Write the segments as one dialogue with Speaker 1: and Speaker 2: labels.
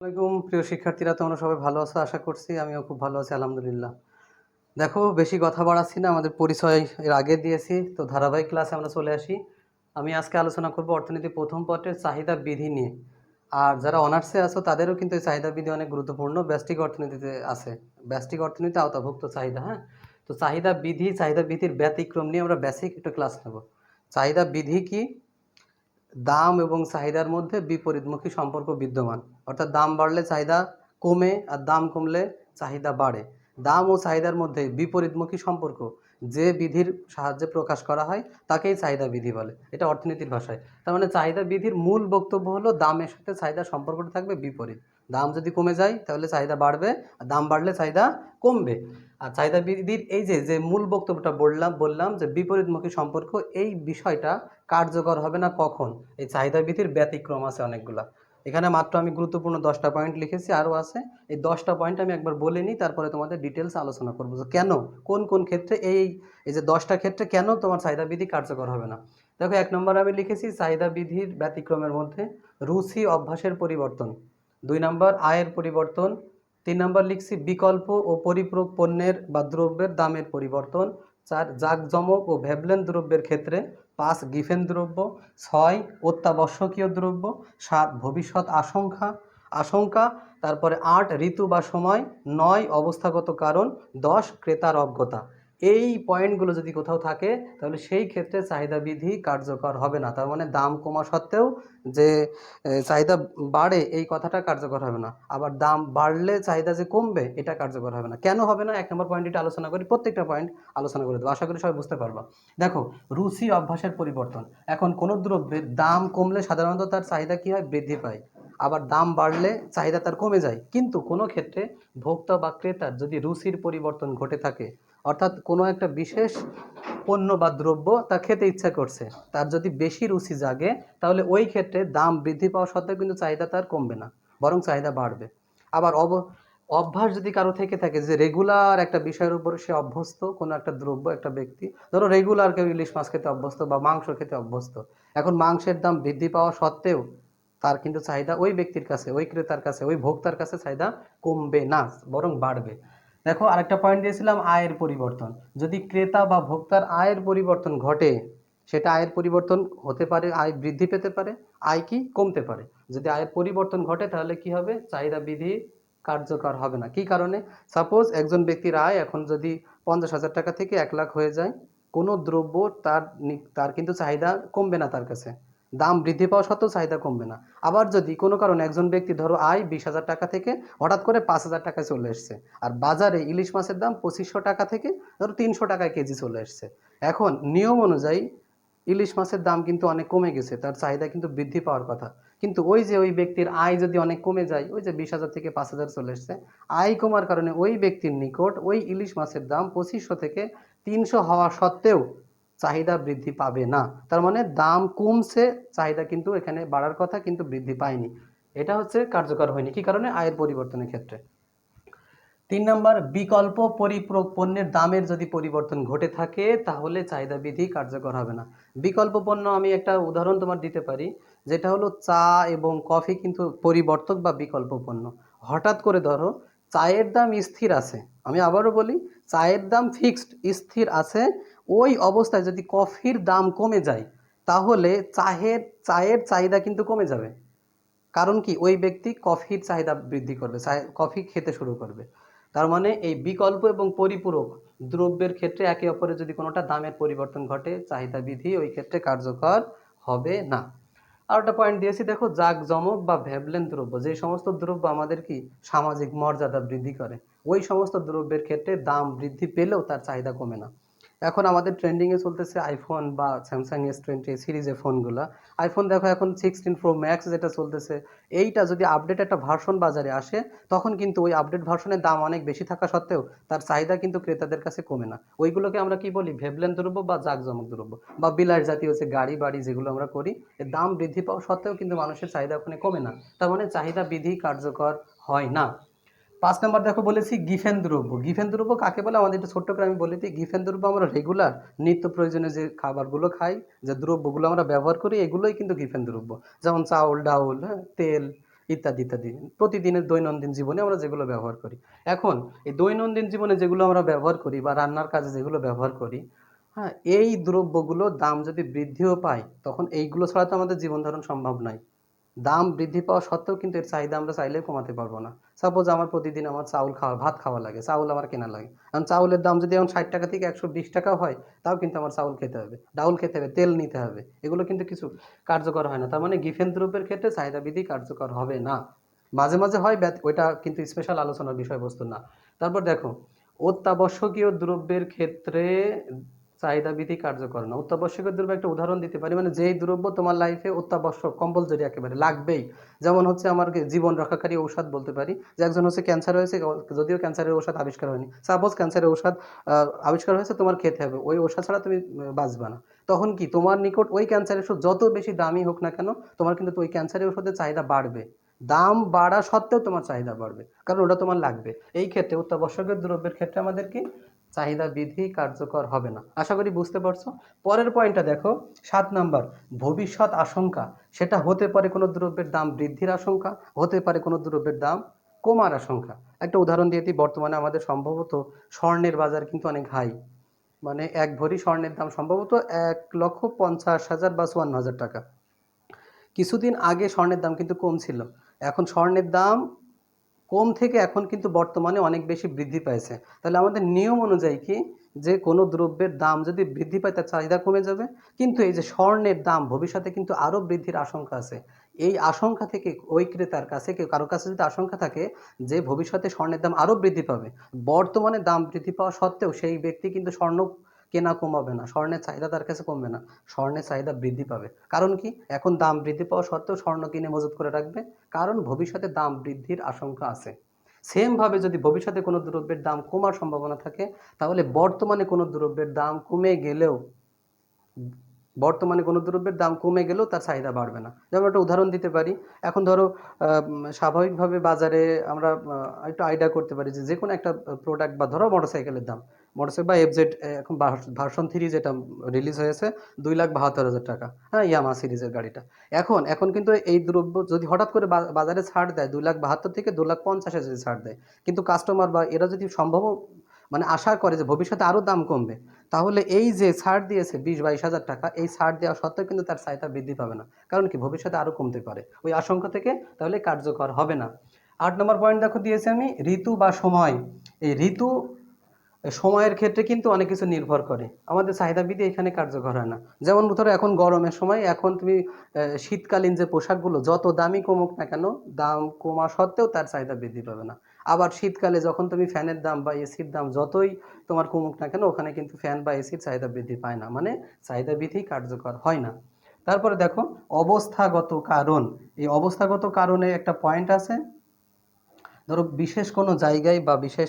Speaker 1: আসসালামাইকুম প্রিয় শিক্ষার্থীরা, তোমরা সবাই ভালো আছো? আশা করছি আমিও খুব ভালো আছি, আলহামদুলিল্লাহ। দেখো, বেশি কথা বাড়াচ্ছি না, আমাদের পরিচয় এর আগে দিয়েছি, তো ধারাবাহিক ক্লাসে আমরা চলে আসি। আমি আজকে আলোচনা করব অর্থনীতি প্রথম পত্রের চাহিদা বিধি নিয়ে। আর যারা অনার্সে আছো, তাদেরও কিন্তু এই চাহিদা বিধি অনেক গুরুত্বপূর্ণ। ব্যষ্টিক অর্থনীতিতে আছে। ব্যষ্টিক অর্থনীতি আওতাভুক্ত চাহিদা হ্যাঁ? তো চাহিদা বিধি, চাহিদা বিধির ব্যতিক্রম নিয়ে আমরা বেসিক একটু ক্লাস নেব। চাহিদা বিধি কি? দাম এবং চাহিদার মধ্যে বিপরীতমুখী সম্পর্ক বিদ্যমান। অর্থাৎ দাম বাড়লে চাহিদা কমে আর দাম কমলে চাহিদা বাড়ে। দাম ও চাহিদার মধ্যে বিপরীতমুখী সম্পর্ক, যে বিধির সাহায্যে প্রকাশ করা হয়, তাকেই চাহিদা বিধি বলে। এটা অর্থনীতির ভাষায়। তার মানে চাহিদা বিধির মূল বক্তব্য হলো দামের সাথে চাহিদার সম্পর্কটা থাকবে বিপরীত। দাম যদি কমে যায়, তাহলে চাহিদা বাড়বে, আর দাম বাড়লে চাহিদা কমবে। চাহিদা বিধির এই যে যে মূল বক্তব্যটা বললাম বললাম যে বিপরীতমুখী সম্পর্ক, এই বিষয়টা কার্যকর হবে না কখন? এই চাহিদা বিধির ব্যতিক্রম আছে অনেকগুলা। এখানে মাত্র আমি গুরুত্বপূর্ণ দশটা পয়েন্ট লিখেছি, আরও আছে। এই দশটা পয়েন্ট আমি একবার বলে নিই, তারপরে তোমাদের ডিটেলস আলোচনা করব যে কেন, কোন কোন ক্ষেত্রে এই এই যে দশটা ক্ষেত্রে কেন তোমার চাহিদা বিধি কার্যকর হবে না? দেখো, এক নম্বর আমি লিখেছি, চাহিদা বিধির ব্যতিক্রমের মধ্যে রুচি, অভ্যাসের পরিবর্তন। দুই নম্বর, আয়ের পরিবর্তন। তিন নম্বর লিখছি, বিকল্প ও পরিপূরক পণ্যের বা দ্রব্যের দামের পরিবর্তন। চার, জাকজমক ও ভ্যাবলেন দ্রব্যের ক্ষেত্রে। পাঁচ, গিফেন দ্রব্য। ছয়, অত্যাবশ্যকীয় দ্রব্য। সাত, ভবিষ্যৎ আশঙ্কা। আশঙ্কা, তারপরে আট, ঋতু বা সময়। নয়, অবস্থাগত কারণ। দশ, ক্রেতার অজ্ঞতা। এই পয়েন্টগুলো যদি কোথাও থাকে, তাহলে সেই ক্ষেত্রে চাহিদা বিধি কার্যকর হবে না। তার মানে দাম কমা সত্ত্বেও যে চাহিদা বাড়ে, এই কথাটা কার্যকর হবে না। আবার দাম বাড়লে চাহিদা যে কমবে, এটা কার্যকর হবে না। কেন হবে না? এক নম্বর পয়েন্ট এটা আলোচনা করি, প্রত্যেকটা পয়েন্ট আলোচনা করে দেবো। আশা করি সবাই বুঝতে পারবা। দেখো, রুচি অভ্যাসের পরিবর্তন। এখন কোনো দ্রব্যের দাম কমলে সাধারণত তার চাহিদা কী হয়? বৃদ্ধি পায়। আবার দাম বাড়লে চাহিদা তার কমে যায়। কিন্তু কোনো ক্ষেত্রে ভোক্তা বা ক্রেতার যদি রুচির পরিবর্তন ঘটে থাকে, অর্থাৎ কোনো একটা বিশেষ পণ্য বা দ্রব্য তা খেতে ইচ্ছা করছে, তার যদি বেশি রুচি জাগে, তাহলে ওই ক্ষেত্রে দাম বৃদ্ধি পাওয়া সত্ত্বেও কিন্তু চাহিদা তার কমবে না, বরং চাহিদা বাড়বে। আবার অব, অভ্যাস যদি কারও থেকে থাকে যে রেগুলার একটা বিষয়ের উপর সে অভ্যস্ত, কোনো একটা দ্রব্য, একটা ব্যক্তি, ধরো রেগুলার কেউ ইলিশ মাছ খেতে অভ্যস্ত বা মাংস খেতে অভ্যস্ত, এখন মাংসের দাম বৃদ্ধি পাওয়া সত্ত্বেও তার কিন্তু চাহিদা ওই ব্যক্তির কাছে, ওই ক্রেতার কাছে, ওই ভোক্তার কাছে চাহিদা কমবে না, বরং বাড়বে। দেখো, আরেকটা পয়েন্ট দিয়েছিলাম, আয়ের পরিবর্তন। যদি ক্রেতা বা ভোক্তার আয়ের পরিবর্তন ঘটে, সেটা আয়ের পরিবর্তন হতে পারে, আয় বৃদ্ধি পেতে পারে, আয় কি কমতে পারে। যদি আয়ের পরিবর্তন ঘটে, তাহলে কি হবে? চাহিদা বিধি কার্যকর হবে না। কি কারণে? সাপোজ একজন ব্যক্তির আয় এখন যদি পঞ্চাশ হাজার টাকা থেকে এক লাখ হয়ে যায়, কোনো দ্রব্য তার তার কিন্তু চাহিদা কমবে না তার কাছে। দাম বৃদ্ধি পাওয়া সত্ত্বেও চাহিদা কমবে না। আবার যদি কোনো কারণে একজন ব্যক্তি ধরো আয় বিশ হাজার টাকা থেকে হঠাৎ করে পাঁচ হাজার টাকায় চলে এসছে, আর বাজারে ইলিশ মাছের দাম পঁচিশশো টাকা থেকে ধরো তিনশো টাকায় কেজি চলে এসছে, এখন নিয়ম অনুযায়ী ইলিশ মাছের দাম কিন্তু অনেক কমে গেছে, তার চাহিদা কিন্তু বৃদ্ধি পাওয়ার কথা। কিন্তু ওই যে ওই ব্যক্তির আয় যদি অনেক কমে যায়, ওই যে বিশ হাজার থেকে পাঁচ হাজার চলে এসছে, আয় কমার কারণে ওই ব্যক্তির নিকট ওই ইলিশ মাছের দাম পঁচিশশো থেকে তিনশো হওয়া সত্ত্বেও চাহিদা বৃদ্ধি পাবে না। তার মানে দাম কমছে, চাহিদা কিন্তু এখানে বাড়ার কথা কিন্তু বৃদ্ধি পায়নি। এটা হচ্ছে কার্যকর হয়নি। কি কারণে? আয়ের পরিবর্তনের ক্ষেত্রে। তিন নম্বর, বিকল্প পরিপূরক পণ্যের দামের যদি পরিবর্তন ঘটে থাকে, তাহলে চাহিদা বিধি কার্যকর হবে না। বিকল্প পণ্য আমি একটা উদাহরণ তোমার দিতে পারি, যেটা হলো চা এবং কফি কিন্তু পরিবর্তক বা বিকল্প পণ্য। হঠাৎ করে ধরো, চায়ের দাম স্থির আছে। আমি আবারও বলি, চায়ের দাম ফিক্সড স্থির আছে। ওই অবস্থায় যদি কফির দাম কমে যায়, তাহলে চায়ের চায়ের চাহিদা কিন্তু কমে যাবে। কারণ কি? ওই ব্যক্তি কফির চাহিদা বৃদ্ধি করবে কফি খেতে শুরু করবে। তার মানে এই বিকল্প এবং পরিপূরক দ্রব্যের ক্ষেত্রে একে অপরের যদি কোনোটা দামের পরিবর্তন ঘটে, চাহিদা বিধি ওই ক্ষেত্রে কার্যকর হবে না। আর একটা পয়েন্ট দিয়েছি, দেখো, জাকজমক বা ভ্যাবলেন দ্রব্য, যে সমস্ত দ্রব্য আমাদের কি? সামাজিক মর্যাদা বৃদ্ধি করে। ওই সমস্ত দ্রব্যের ক্ষেত্রে দাম বৃদ্ধি পেলেও তার চাহিদা কমে না। এখন আমাদের ট্রেন্ডিংয়ে চলতেছে আইফোন বা স্যামসাং এস টোয়েন্টি সিরিজের ফোনগুলো আইফোন দেখো এখন সিক্সটিন প্রো ম্যাক্স যেটা চলতেছে, এইটা যদি আপডেট একটা ভার্সন বাজারে আসে, তখন কিন্তু ওই আপডেট ভার্সনের দাম অনেক বেশি থাকা সত্ত্বেও তার চাহিদা কিন্তু ক্রেতাদের কাছে কমে না। ওইগুলোকে আমরা কি বলি? ভেবলেন দ্রব্য বা জাকজমক দ্রব্য বা বিলাস জাতীয় যে গাড়ি বাড়ি যেগুলো আমরা করি, এর দাম বৃদ্ধি পাওয়া সত্ত্বেও কিন্তু মানুষের চাহিদা ওখানে কমে না। তার মানে চাহিদা বিধি কার্যকর হয় না। পাঁচ নম্বর দেখো বলেছি গিফেন দ্রব্য। গিফেন দ্রব্য কাকে বলে? আমাদের একটু ছোট্ট করে আমি বলে দিই। গিফেন দ্রব্য আমরা রেগুলার নিত্য প্রয়োজনীয় যে খাবারগুলো খাই, যে দ্রব্যগুলো আমরা ব্যবহার করি, এগুলোই কিন্তু গিফেন দ্রব্য। যেমন চাউল, ডাউল হ্যাঁ তেল ইত্যাদি ইত্যাদি। প্রতিদিনের দৈনন্দিন জীবনে আমরা যেগুলো ব্যবহার করি। এখন এই দৈনন্দিন জীবনে যেগুলো আমরা ব্যবহার করি বা রান্নার কাজে যেগুলো ব্যবহার করি হ্যাঁ এই দ্রব্যগুলোর দাম যদি বৃদ্ধিও পায়, তখন এইগুলো ছাড়া তো আমাদের জীবন ধারণ সম্ভব নয়। দাম বৃদ্ধি পাওয়া সত্ত্বেও কিন্তু এর চাহিদা আমরা চাইলেও কমাতে পারব না। সাপোজ আমার প্রতিদিন আমার চাউল খাওয়া, ভাত খাওয়া লাগে, চাউল আমার কেনা লাগে। কারণ চাউলের দাম যদি এখন ষাট টাকা থেকে একশো বিশ টাকা হয়, তাও কিন্তু আমার চাউল খেতে হবে, ডাউল খেতে হবে, তেল নিতে হবে। এগুলো কিন্তু কিছু কার্যকর হয় না। তার মানে গিফেন দ্রব্যের ক্ষেত্রে চাহিদা বৃদ্ধি কার্যকর হবে না। মাঝে মাঝে হয় ব্যত- ওইটা কিন্তু স্পেশাল আলোচনার বিষয়বস্তু না। তারপর দেখো, অত্যাবশ্যকীয় দ্রব্যের ক্ষেত্রে চাহিদা বিধি কার্যকর না। অত্যাবশ্যকীয় দ্রব্য একটা উদাহরণ দিতে পারি মানে যেই দ্রব্য তোমার লাইফে অত্যাবশ্যক কম্পালসরি একেবারে লাগবেই। যেমন হচ্ছে আমার জীবন রক্ষাকারী ঔষধ বলতে পারি, যে একজন হচ্ছে ক্যান্সার হয়েছে, যদিও ক্যান্সারের ঔষধ আবিষ্কার হয়নি সাপোজ ক্যান্সারের ঔষধ আবিষ্কার হয়েছে, তোমার খেতে হবে, ওই ঔষধ ছাড়া তুমি বাঁচবে না। তখন কি তোমার নিকট ওই ক্যান্সারের ওষুধ যত বেশি দামি হোক না কেন, তোমার কিন্তু ওই ক্যান্সারের ওষুধের চাহিদা বাড়বে। দাম বাড়া সত্ত্বেও তোমার চাহিদা বাড়বে, কারণ ওটা তোমার লাগবে। এই ক্ষেত্রে অত্যাবশ্যকীয় দ্রব্যের ক্ষেত্রে আমাদের কি চাহিদা বিধি কার্যকর হবে না। আশা করি বুঝতে পারছ? পরের পয়েন্টটা দেখো। সাত নাম্বার ভবিষ্যৎ আশঙ্কা। সেটা হতে পারে কোনো দ্রব্যের দাম বৃদ্ধির আশঙ্কা, হতে পারে কোনো দ্রব্যের দাম কমার আশঙ্কা। একটা উদাহরণ দিয়ে দিই, বর্তমানে আমাদের সম্ভবত স্বর্ণের বাজার কিন্তু অনেক হাই মানে এক ভরি স্বর্ণের দাম সম্ভবত এক লক্ষ পঞ্চাশ হাজার বা চুয়ান্ন হাজার টাকা। কিছুদিন আগে স্বর্ণের দাম কিন্তু কম ছিল এখন স্বর্ণের দাম কম থেকে এখন কিন্তু বর্তমানে অনেক বেশি বৃদ্ধি পাইছে। তাহলে আমাদের নিয়ম অনুযায়ী কি যে কোনো দ্রব্যের দাম যদি বৃদ্ধি পায় তার চাহিদা কমে যাবে? কিন্তু এই যে স্বর্ণের দাম ভবিষ্যতে কিন্তু আরও বৃদ্ধির আশঙ্কা আছে। এই আশঙ্কা থেকে ওই ক্রেতার কাছে কেউ কারোর কাছে যদি আশঙ্কা থাকে যে ভবিষ্যতে স্বর্ণের দাম আরও বৃদ্ধি পাবে, বর্তমানে দাম বৃদ্ধি পাওয়া সত্ত্বেও সেই ব্যক্তি কিন্তু স্বর্ণ কেনা কমাবে না, স্বর্ণের চাহিদা তার কাছে কমবে না, স্বর্ণের চাহিদা বৃদ্ধি পাবে। কারণ কি? এখন দাম বৃদ্ধি পাওয়া সত্ত্বেও স্বর্ণ কিনে মজুত করে রাখবে, কারণ ভবিষ্যতে দাম বৃদ্ধির আশঙ্কা আছে। সেমভাবে যদি ভবিষ্যতে কোনো দ্রব্যের দাম কমার সম্ভাবনা থাকে, তাহলে বর্তমানে কোনো দ্রব্যের দাম কমে গেলেও, বর্তমানে কোনো দ্রব্যের দাম কমে গেলেও তার চাহিদা বাড়বে না। যেমন একটা উদাহরণ দিতে পারি, এখন ধরো স্বাভাবিকভাবে বাজারে আমরা একটু আইডিয়া করতে পারি যে যে কোনো একটা প্রোডাক্ট বা ধরো মোটরসাইকেলের দাম। মোটরসাইকেল বা এফজেড এখন ভার্সন থ্রি যেটা রিলিজ হয়েছে, দুই লাখ বাহাত্তর হাজার টাকা। হ্যাঁ ইয়ামা সিরিজের গাড়িটা। এখন এখন কিন্তু এই দ্রব্য যদি হঠাৎ করে বাজারে ছাড় দেয়, দুই লাখ বাহাত্তর থেকে দু লাখ পঞ্চাশে যদি ছাড় দেয়, কিন্তু কাস্টমার বা এরা যদি সম্ভব মানে আশা করে যে ভবিষ্যতে আরও দাম কমবে, তাহলে এই যে ছাড় দিয়েছে বিশ বাইশ হাজার টাকা, এই ছাড় দেওয়া সত্ত্বেও কিন্তু তার চাহিদা বৃদ্ধি পাবে না। কারণ কি, ভবিষ্যতে আরও কমতে পারে। ওই আশঙ্কা থেকে তাহলে কার্যকর হবে না। আট নম্বর পয়েন্ট দেখো দিয়েছি আমি, ঋতু বা সময়। এই ঋতু সময়ের ক্ষেত্রে কিন্তু অনেক কিছু নির্ভর করে। আমাদের চাহিদা বৃদ্ধি এখানে কার্যকর হয় না। যেমন ধরো, এখন গরমের সময়, এখন তুমি শীতকালীন যে পোশাকগুলো, যত দামি কমুক না কেন, দাম কমা সত্ত্বেও তার চাহিদা বৃদ্ধি পাবে না। আবার শীতকালে যখন তুমি ফ্যানের দাম বা এসির দাম যতই তোমার কমুক না কেন, ওখানে কিন্তু ফ্যান বা এসির চাহিদা বৃদ্ধি পায় না। মানে চাহিদা বৃদ্ধি কার্যকর হয় না। তারপরে দেখো, অবস্থাগত কারণ। এই অবস্থাগত কারণে একটা পয়েন্ট আছে ধরো বিশেষ কোনো জায়গায় বা বিশেষ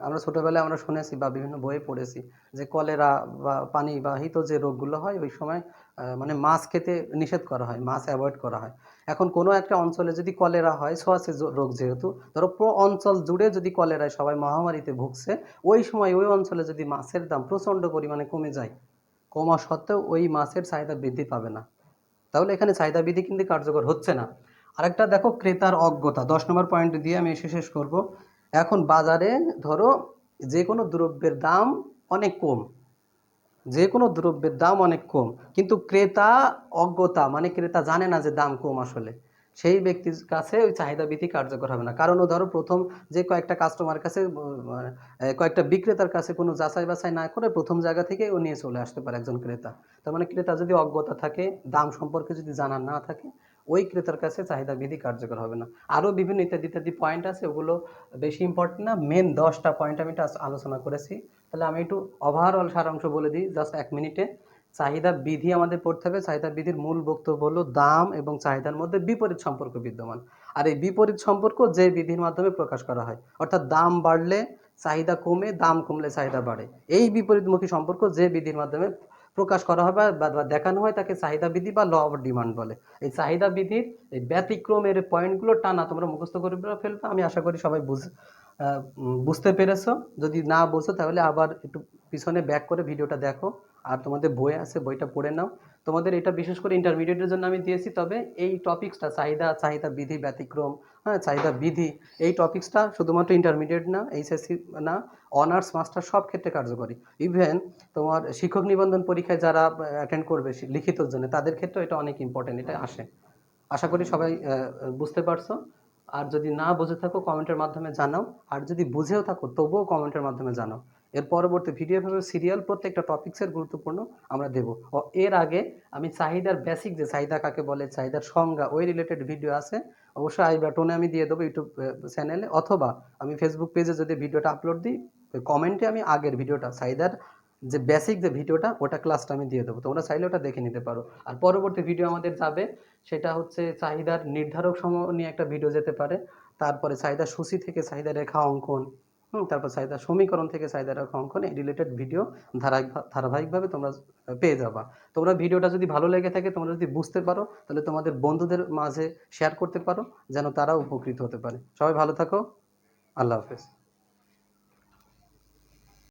Speaker 1: আমরা ছোটোবেলায় আমরা শুনেছি বা বিভিন্ন বইয়ে পড়েছি যে কলেরা বা পানি বাহিত যে রোগগুলো হয়, ওই সময় মানে মাছ খেতে নিষেধ করা হয়, মাছ অ্যাভয়েড করা হয়। এখন কোনো একটা অঞ্চলে যদি কলেরা হয় জ- রোগ যেহেতু, ধরো পুরো অঞ্চল জুড়ে যদি কলেরায় সবাই মহামারীতে ভুগছে, ওই সময় ওই অঞ্চলে যদি মাছের দাম প্রচণ্ড পরিমাণে কমে যায়, কমা সত্ত্বেও ওই মাছের চাহিদা বৃদ্ধি পাবে না। তাহলে এখানে চাহিদা বৃদ্ধি কিন্তু কার্যকর হচ্ছে না। আরেকটা দেখো, ক্রেতার অজ্ঞতা। দশ নম্বর পয়েন্ট দিয়ে আমি এসে শেষ করব। এখন বাজারে ধরো যে কোনো দ্রব্যের দাম অনেক কম। যে কোনো দ্রব্যের দাম অনেক কম। কিন্তু ক্রেতা অজ্ঞতা মানে ক্রেতা জানে না যে দাম কম আসলে। সেই ব্যক্তির কাছে ওই চাহিদা বৃদ্ধি কার্যকর হবে না। কারণ ও ধরো, প্রথম যে কয়েকটা কাস্টমার কাছে কয়েকটা বিক্রেতার কাছে কোনো যাচাই বাছাই না করে প্রথম জায়গা থেকে ও নিয়ে চলে আসতে পারে একজন ক্রেতা। তার মানে ক্রেতা যদি অজ্ঞতা থাকে, দাম সম্পর্কে যদি জানা না থাকে ওই ক্রেতার কাছে চাহিদা বৃদ্ধি কার্যকর হবে না। আরও বিভিন্ন ইত্যাদি ইত্যাদি পয়েন্ট আছে, ওগুলো বেশি ইম্পর্টেন্ট না। মেন দশটা পয়েন্ট আমি আলোচনা করেছি। তাহলে আমি একটু ওভারঅল সারাংশ বলে দিই জাস্ট এক মিনিটে। চাহিদা বিধি আমাদের পড়তে হবে। চাহিদা বিধির মূল বক্তব্য হলো দাম এবং চাহিদার মধ্যে বিপরীত সম্পর্ক বিদ্যমান। আর এই বিপরীত সম্পর্ক যে বিধির মাধ্যমে প্রকাশ করা হয়, অর্থাৎ দাম বাড়লে চাহিদা কমে, দাম কমলে চাহিদা বাড়ে। এই বিপরীতমুখী সম্পর্ক যে বিধির মাধ্যমে প্রকাশ করা হয় বা দেখানো হয় তাকে চাহিদা বিধি বা ল অফ ডিমান্ড বলে। এই চাহিদা বিধির এই ব্যতিক্রমের পয়েন্টগুলো টানা তোমরা মুখস্থ করে ফেলবে, আমি আশা করি সবাই বুঝ বুঝতে পেরেছ। যদি না বুঝো তাহলে আবার একটু পিছনে ব্যাক করে ভিডিওটা দেখো। আর তোমাদের বই আছে, বইটা পড়ে নাও। তোমাদের এটা বিশেষ করে ইন্টারমিডিয়েটের জন্য আমি দিয়েছি, তবে এই টপিক্সটা চাহিদা চাহিদা বিধি ব্যতিক্রম হ্যাঁ চাহিদা, বিধি, এই টপিক্সটা শুধুমাত্র ইন্টারমিডিয়েট না এইচএসসি না অনার্স মাস্টার সব ক্ষেত্রে কার্যকরী। ইভেন তোমার শিক্ষক নিবন্ধন পরীক্ষায় যারা অ্যাটেন্ড করবে লিখিতর জন্য, তাদের ক্ষেত্রেও এটা অনেক ইম্পর্টেন্ট এটা আসে। আশা করি সবাই বুঝতে পারছ। আর যদি না বুঝে থাকো কমেন্টের মাধ্যমে জানাও। আর যদি বুঝেও থাকো, তবুও কমেন্টের মাধ্যমে জানাও। এর পরবর্তী ভিডিও ভাবে সিরিয়াল প্রত্যেকটা টপিক্সের গুরুত্বপূর্ণ আমরা দেব। এর আগে আমি চাহিদার বেসিক যে, চাহিদা কাকে বলে, চাহিদার সংজ্ঞা, ওই রিলেটেড ভিডিও আছে। অবশ্যই আই বাটনে আমি দিয়ে দেবো ইউটিউব চ্যানেলে অথবা আমি ফেসবুক পেজে যদি ভিডিওটা আপলোড দিই কমেন্টে আমি আগের ভিডিওটা, সাইদার যে বেসিক যে ভিডিওটা, ওটা ক্লাসটা আমি দিয়ে দেবো। তোমরা চাইলে ওটা দেখে নিতে পারো। আর পরবর্তী ভিডিও আমাদের যাবে, সেটা হচ্ছে চাহিদার নির্ধারক সম নিয়ে একটা ভিডিও যেতে পারে। তারপরে চাহিদা সূচি থেকে চাহিদা রেখা অঙ্কন তারপর চাহিদা সমীকরণ থেকে চাহিদা রেখা অঙ্কন এই রিলেটেড ভিডিও ধারাবাহিক ধারাবাহিকভাবে তোমরা পেয়ে যাবা। তোমরা ভিডিওটা যদি ভালো লেগে থাকে, তোমরা যদি বুঝতে পারো, তাহলে তোমাদের বন্ধুদের মাঝে শেয়ার করতে পারো, যেন তারা উপকৃত হতে পারে। সবাই ভালো থাকো। আল্লাহ হাফেজ।